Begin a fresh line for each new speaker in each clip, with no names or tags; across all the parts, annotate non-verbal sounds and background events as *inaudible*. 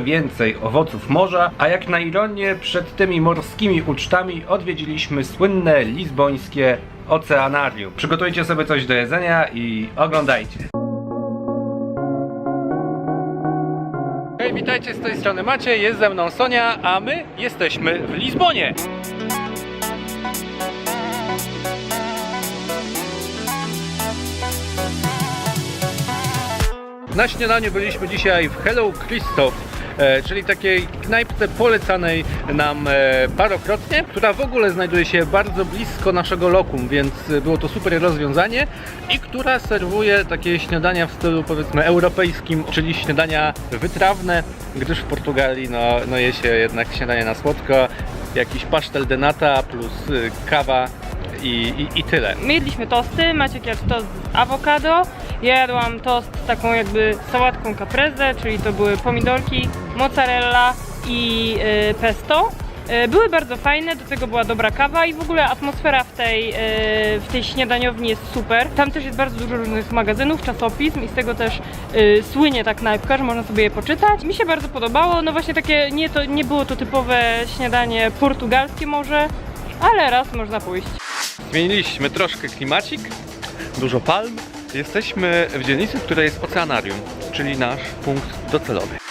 więcej owoców morza, a jak na ironię przed tymi morskimi ucztami odwiedziliśmy słynne lizbońskie oceanarium. Przygotujcie sobie coś do jedzenia i oglądajcie. Hej, witajcie z tej strony Macie, jest ze mną Sonia, a my jesteśmy w Lizbonie. Na śniadaniu byliśmy dzisiaj w Hello Christoph, czyli takiej knajpce polecanej nam e, parokrotnie, która w ogóle znajduje się bardzo blisko naszego lokum, więc e, było to super rozwiązanie i która serwuje takie śniadania w stylu powiedzmy europejskim, czyli śniadania wytrawne, gdyż w Portugalii no, no je się jednak śniadanie na słodko, jakiś pasztel de nata plus y, kawa i, i, i tyle.
My jedliśmy tosty, Maciek jadł tost z awokado, jadłam tost taką jakby sałatką caprese, czyli to były pomidorki, mozzarella i y, pesto. Y, Były bardzo fajne, do tego była dobra kawa i w ogóle atmosfera w tej, y, w tej śniadaniowni jest super. Tam też jest bardzo dużo różnych magazynów, czasopism i z tego też słynie ta knajpka, że można sobie je poczytać. Mi się bardzo podobało, no właśnie takie, nie, to, nie było to typowe śniadanie portugalskie może, ale raz można pójść.
Zmieniliśmy troszkę klimacik, dużo palm. Jesteśmy w dzielnicy, w której jest oceanarium, czyli nasz punkt docelowy.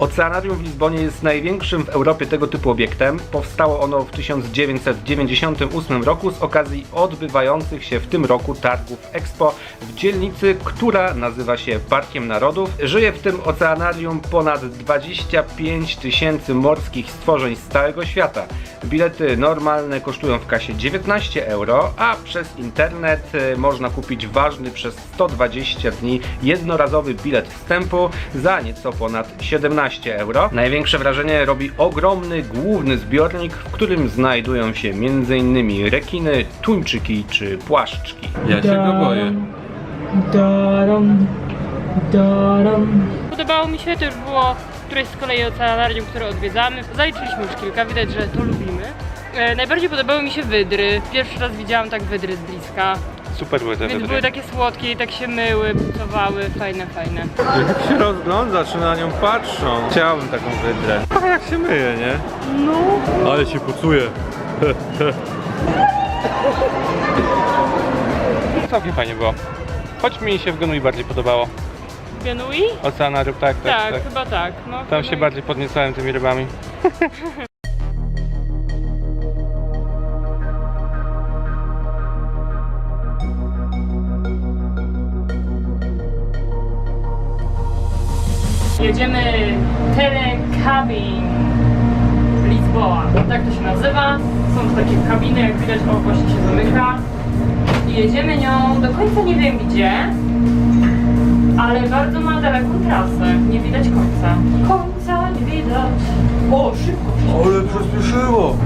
Oceanarium w Lizbonie jest największym w Europie tego typu obiektem. Powstało ono w 1998 roku z okazji odbywających się w tym roku targów Expo w dzielnicy, która nazywa się Parkiem Narodów. Żyje w tym oceanarium ponad 25 tysięcy morskich stworzeń z całego świata. Bilety normalne kosztują w kasie 19 euro, a przez internet y, można kupić ważny przez 120 dni jednorazowy bilet wstępu za nieco ponad 17 euro. Największe wrażenie robi ogromny główny zbiornik, w którym znajdują się m.in. rekiny, tuńczyki czy płaszczki. Ja się go boję.
Daram, daram. Podobało mi się, to już było któreś z kolei oceanarium, które odwiedzamy. Zaliczyliśmy już kilka, widać, że to lubimy. E, najbardziej podobały mi się wydry. Pierwszy raz widziałam tak wydry z bliska.
Super były te
Więc były takie słodkie i tak się myły, pucowały, fajne, fajne.
Jak się rozgląda, czy na nią patrzą. Chciałbym taką wydrę. A jak się myje, nie? No. Ale się pucuje. Całkiem fajnie było. Choć mi się w Genui bardziej podobało.
Genui?
Oceanarium, tak, tak,
Tak,
tak.
chyba tak. No,
Tam
Genui.
się bardziej podniecałem tymi rybami. *laughs*
Jedziemy Telecabin Lisboa. Tak to się nazywa. Są to takie kabiny, jak widać, o właśnie się zamyka. I jedziemy nią do końca nie wiem gdzie, ale bardzo ma daleką trasę. Nie widać końca. Końca nie widać. O, szybko.
Ale przyspieszyło!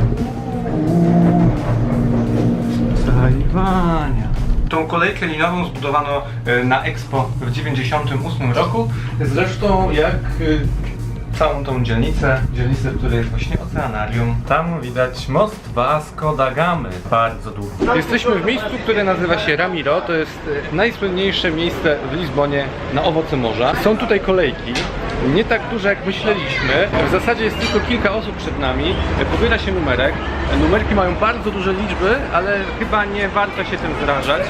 Tajwania. Tą kolejkę linową zbudowano e, na Expo w 98 roku. Zresztą jak e, całą tą dzielnicę, dzielnicę, w której jest właśnie oceanarium. Tam widać most Vasco da Gamy, bardzo długi. Jesteśmy w miejscu, które nazywa się Ramiro. To jest e, najsłynniejsze miejsce w Lizbonie na owoce morza. Są tutaj kolejki. Nie tak duże jak myśleliśmy. W zasadzie jest tylko kilka osób przed nami. Pobiera się numerek. Numerki mają bardzo duże liczby, ale chyba nie warto się tym zrażać.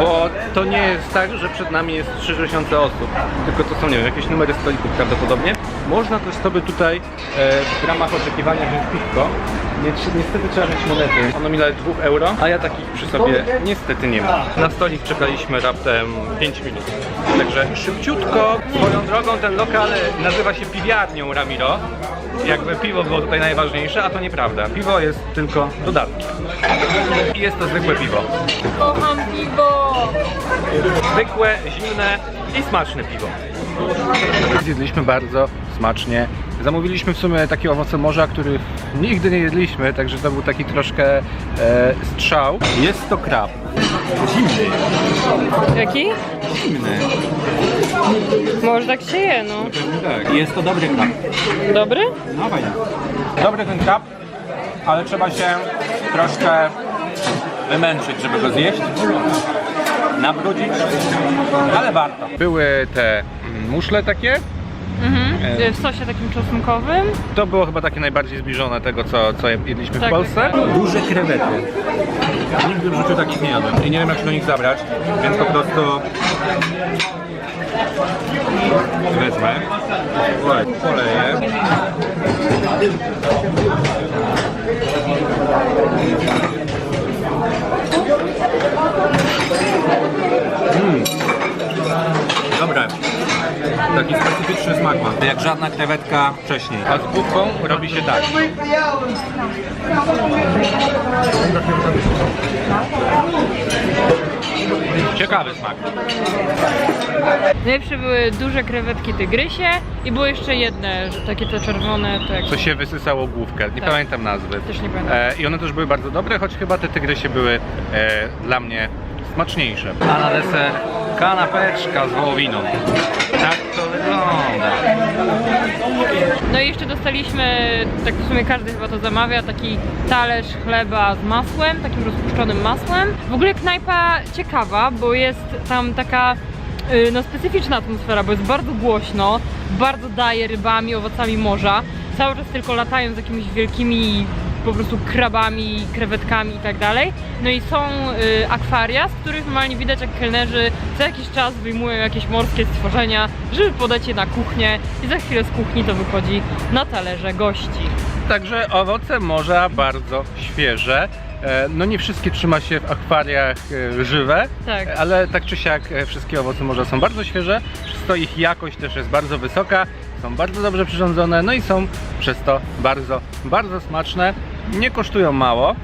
Bo to nie jest tak, że przed nami jest 3000 osób, tylko to są, nie wiem, jakieś numery stolików prawdopodobnie. Można też sobie tutaj e, w ramach oczekiwania wziąć piwko. Nie, niestety trzeba mieć monety. Ono mi daje 2 euro, a ja takich przy sobie niestety nie mam. Na stolik czekaliśmy raptem 5 minut. Także szybciutko. Swoją drogą ten lokal nazywa się piwiarnią Ramiro. Jakby piwo było tutaj najważniejsze, a to nieprawda. Piwo jest tylko dodatkiem. I jest to zwykłe piwo.
Kocham piwo!
Zwykłe, zimne i smaczne piwo. Zjedliśmy bardzo smacznie. Zamówiliśmy w sumie takie owoce morza, których nigdy nie jedliśmy, także to był taki troszkę e, strzał. Jest to krab. Zimny.
Jaki?
Zimny.
Może tak się je, no.
Tak. Jest to dobry krab.
Dobry?
No fajnie. Dobry ten krab. ale trzeba się troszkę wymęczyć, żeby go zjeść. Nabrudzić, ale warto. Były te mm, muszle takie.
Mhm. W sosie takim czosnkowym.
To było chyba takie najbardziej zbliżone tego, co, co jedliśmy w
Tak,
Polsce.
tak.
Duże krewety. Nigdy w życiu takich nie jadłem i nie wiem jak się do nich zabrać, więc po prostu wezmę, poleję. Mm. Dobre. Taki specyficzny smak ma. Jak żadna krewetka wcześniej. A z główką robi się tak. Ciekawy smak.
Najlepsze były duże krewetki tygrysie i były jeszcze jedne, że takie te czerwone, to jak...
Co się wysysało główkę. Nie
Tak.
pamiętam nazwy.
Też nie pamiętam.
E, I one też były bardzo dobre, choć chyba te tygrysie były e, dla mnie smaczniejsze. A na deser kanapeczka z wołowiną. Tak to wygląda.
No i jeszcze dostaliśmy, tak w sumie każdy chyba to zamawia, taki talerz chleba z masłem, takim rozpuszczonym masłem. W ogóle knajpa ciekawa, bo jest tam taka y, no, specyficzna atmosfera, bo jest bardzo głośno, bardzo daje rybami, owocami morza. Cały czas tylko latają z jakimiś wielkimi po prostu krabami, krewetkami i tak dalej. No i są y, akwaria, z których normalnie widać jak kelnerzy co jakiś czas wyjmują jakieś morskie stworzenia, żeby podać je na kuchnię i za chwilę z kuchni to wychodzi na talerze gości.
Także owoce morza bardzo świeże. E, No nie wszystkie trzyma się w akwariach e, żywe,
Tak.
ale tak czy siak e, wszystkie owoce morza są bardzo świeże, przez to ich jakość też jest bardzo wysoka, są bardzo dobrze przyrządzone, no i są przez to bardzo, bardzo smaczne. Nie kosztują mało,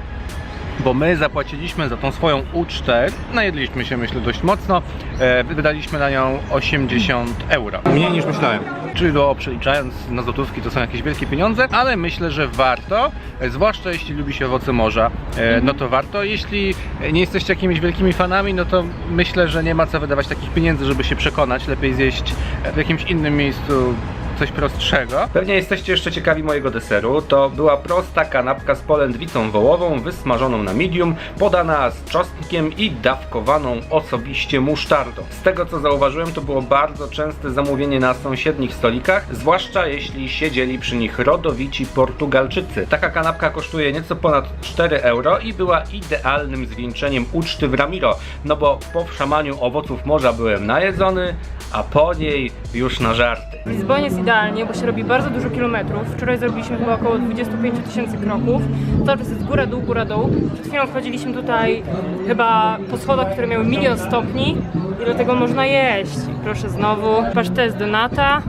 bo my zapłaciliśmy za tą swoją ucztę, najedliśmy się myślę dość mocno, e, wydaliśmy na nią 80 euro. Mniej niż myślałem. Czyli do przeliczając na złotówki to są jakieś wielkie pieniądze, ale myślę, że warto, e, zwłaszcza jeśli lubi się owoce morza, e, no to warto. Jeśli nie jesteście jakimiś wielkimi fanami, no to myślę, że nie ma co wydawać takich pieniędzy, żeby się przekonać. Lepiej zjeść w jakimś innym miejscu coś prostszego. Pewnie jesteście jeszcze ciekawi mojego deseru. To była prosta kanapka z polędwicą wołową, wysmażoną na medium, podana z czosnkiem i dawkowaną osobiście musztardą. Z tego co zauważyłem, to było bardzo częste zamówienie na sąsiednich stolikach, zwłaszcza jeśli siedzieli przy nich rodowici Portugalczycy. Taka kanapka kosztuje nieco ponad 4 euro i była idealnym zwieńczeniem uczty w Ramiro, no bo po wszamaniu owoców morza byłem najedzony, a po niej już na żarty.
Lizbonie jest idealnie, bo się robi bardzo dużo kilometrów. Wczoraj zrobiliśmy chyba około 25 tysięcy kroków. Czas jest góra, dół, góra, dół. Przed chwilą wchodziliśmy tutaj chyba po schodach, które miały milion stopni i dlatego można jeść. Proszę znowu, pasztet de nata,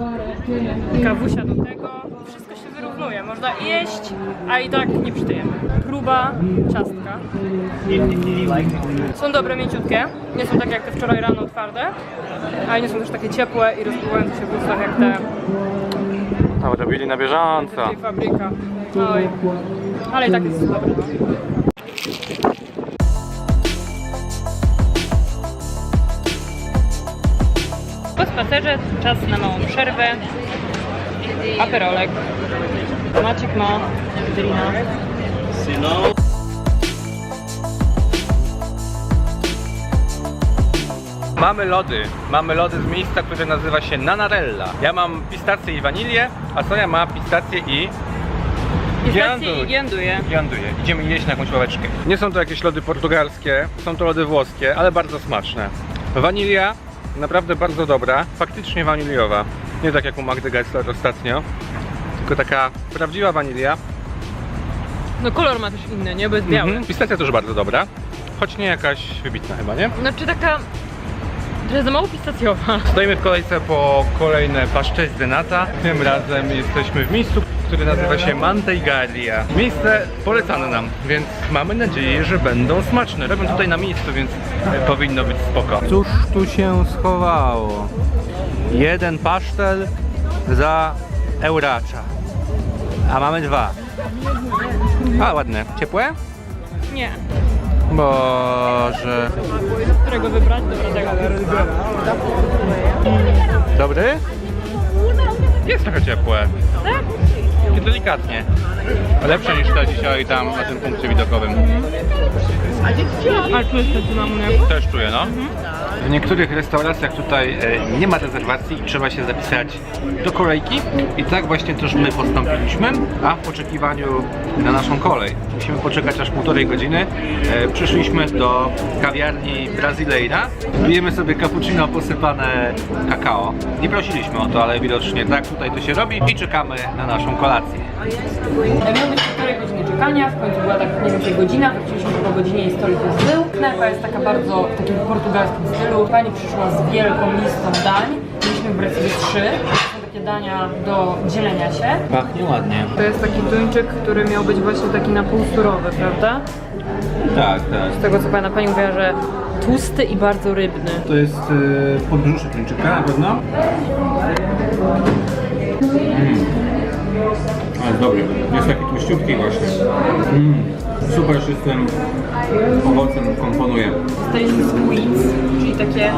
kawusia do tego. Wszystko Można jeść, a i tak nie przytyjemy. Próba ciastka. Są dobre, mięciutkie. Nie są takie jak te wczoraj rano twarde, ale nie są też takie ciepłe i rozpływające się w ustach jak te
No, robili na bieżąco.
fabryka. Oj. Ale i tak jest dobre. No. Po spacerze czas na małą przerwę. Aperolek. Maciek ma drina.
Mamy lody. Mamy lody z miejsca, które nazywa się Nanarella. Ja mam pistację i wanilię, a Sonia ma pistację i
Pistacje i gianduje.
Gianduje. Idziemy jeść na jakąś ławeczkę. Nie są to jakieś lody portugalskie, są to lody włoskie, ale bardzo smaczne. Wanilia naprawdę bardzo dobra, faktycznie waniliowa. Nie tak jak u Magdy Gessler ostatnio, tylko taka prawdziwa wanilia.
No kolor ma też inny, nie? Bo jest biały.
Mhm. Pistacja też bardzo dobra, choć nie jakaś wybitna chyba, nie?
Znaczy taka... Trochę za mało pistacjowa.
Stoimy w kolejce po kolejne paszczet de nata. Tym razem jesteśmy w miejscu, które nazywa się Manteigalia. Miejsce polecane nam, więc mamy nadzieję, że będą smaczne. Robią tutaj na miejscu, więc powinno być spoko. Cóż tu się schowało? Jeden pasztel za euracza. A mamy dwa. A, ładne. Ciepłe?
Nie.
Boże.
Którego wybrać? Dobra, tego.
Dobry? Jest trochę ciepłe.
Tak?
takie delikatnie. Lepsze niż ta dzisiaj tam na tym punkcie widokowym.
Ale czujesz ten cynamonek?
Też czuję, no. W niektórych restauracjach tutaj e, nie ma rezerwacji i trzeba się zapisać do kolejki. I tak właśnie też my postąpiliśmy, a w oczekiwaniu na naszą kolej. Musimy poczekać aż półtorej godziny. E, Przyszliśmy do kawiarni Brazylejna. Pijemy sobie cappuccino posypane kakao. Nie prosiliśmy o to, ale widocznie tak tutaj to się robi i czekamy na naszą kolację.
Półtorej godziny czekania, w końcu była tak mniej więcej godzina, wróciliśmy po godzinie i stolik już był. Knajpa jest taka bardzo w takim portugalskim stylu. Pani przyszła z wielką listą dań. Mieliśmy wybrać sobie trzy. Takie dania do dzielenia się.
Pachnie ładnie.
To jest taki tuńczyk, który miał być właśnie taki na pół surowy, prawda?
Tak, tak.
Z tego co pamiętam, pani mówiła, że tłusty i bardzo rybny.
To jest y, podbrzusze tuńczyka na pewno. Mm. Ale dobry. Jest taki tłuściutki właśnie. Mm. Super się z tym owocem komponuje.
Stacy squids, czyli takie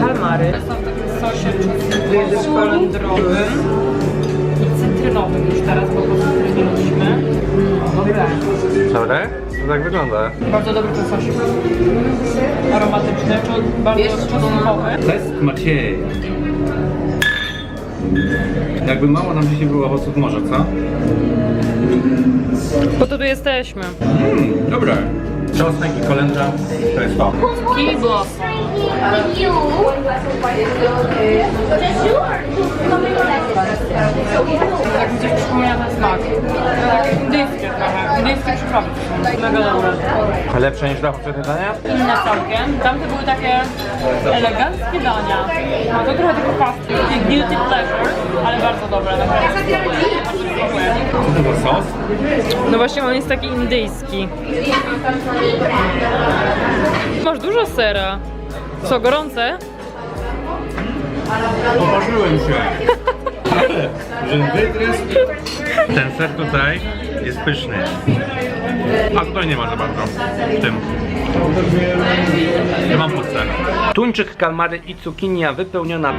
kalmary. Są w takim sosie czosnkowym, kolendrowym i cytrynowym już teraz, bo pocytryniliśmy. Dobre.
Dobre? To tak wygląda.
Bardzo dobry ten sosik. Aromatyczny, bardzo czosnkowy.
Test Maciej. Jakby mało nam dzisiaj było owoców morza, co?
Po to tu jesteśmy.
Mmm, dobre. Czosnek i kolendra to jest to.
Just
Tak mi coś przypomina ten smak. Tak indyjskie trochę. Indyjskie przyprawy to są mega dobre.
Lepsze niż na poprzednie dania?
Inne całkiem. Tamte były takie eleganckie dania. A to trochę tylko. Takie guilty pleasure, ale bardzo dobre. Naprawdę.
Co to za sos?
No właśnie on jest taki indyjski. Masz dużo sera. Co, gorące?
Poparzyłem się. Ale, że wygryz... Ten ser tutaj jest pyszny. A tutaj nie ma za bardzo w tym. Ja mam puste. Tuńczyk, kalmary i cukinia wypełniona